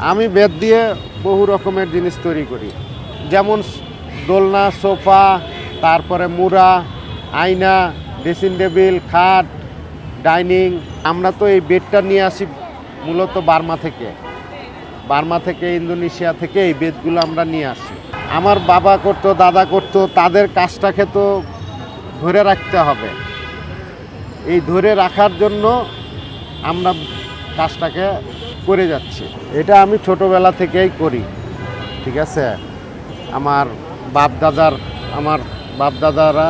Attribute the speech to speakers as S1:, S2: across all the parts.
S1: আমি বেত দিয়ে বহু রকমের জিনিস তৈরি করি। যেমন দোলনা, সোফা, তারপরে মুড়া, আয়না, ড্রেসিং টেবিল, খাট, ডাইনিং। আমরা তো এই বেডটা নিয়ে আসি মূলত বার্মা থেকে। বার্মা থেকে, ইন্দোনেশিয়া থেকে এই বেদগুলো আমরা নিয়ে আসি। আমার বাবা করতো, দাদা করতো, তাদের কাজটাকে তো ধরে রাখতে হবে। এই ধরে রাখার জন্য আমরা কাজটাকে করে যাচ্ছি। এটা আমি ছোটোবেলা থেকেই করি, ঠিক আছে? আমার বাপ দাদার আমার বাপ দাদারা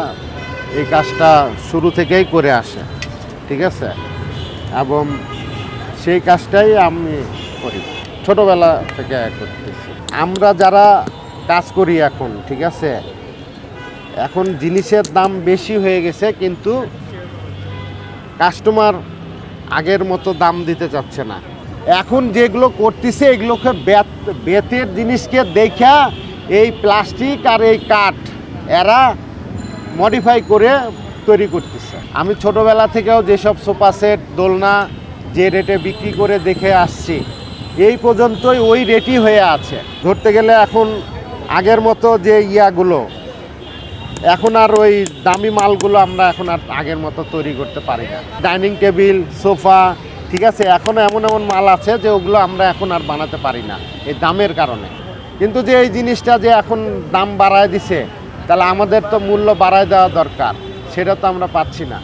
S1: এই কাজটা শুরু থেকেই করে আসে, ঠিক আছে? এবং সেই কাজটাই আমি করি, ছোটোবেলা থেকে করতেছি। আমরা যারা কাজ করি এখন, ঠিক আছে? এখন জিনিসের দাম বেশি হয়ে গেছে, কিন্তু কাস্টমার আগের মতো দাম দিতে চাচ্ছে না। এখন যেগুলো করতেছে, এগুলোকে বেত, বেতের জিনিসকে দেখা এই প্লাস্টিক আর এই কাঠ এরা মডিফাই করে তৈরি করতেছে। আমি ছোটোবেলা থেকেও যেসব সোফা সেট, দোলনা যে রেটে বিক্রি করে দেখে আসছি, এই পর্যন্তই ওই রেটই হয়ে আছে। ধরতে গেলে এখন আগের মতো যে ইয়াগুলো, এখন আর ওই দামি মালগুলো আমরা এখন আর আগের মতো তৈরি করতে পারি না। ডাইনিং টেবিল, সোফা ঠিক আছে, এখন এমন এমন মাল আছে যে ওগুলো আমরা এখন আর বানাতে পারি না, এই দামের কারণে। কিন্তু যে এই জিনিসটা যে এখন দাম বাড়ায় দিছে, তাহলে আমাদের তো মূল্য বাড়ায় দেওয়া দরকার, সেটা তো আমরা পাচ্ছি না।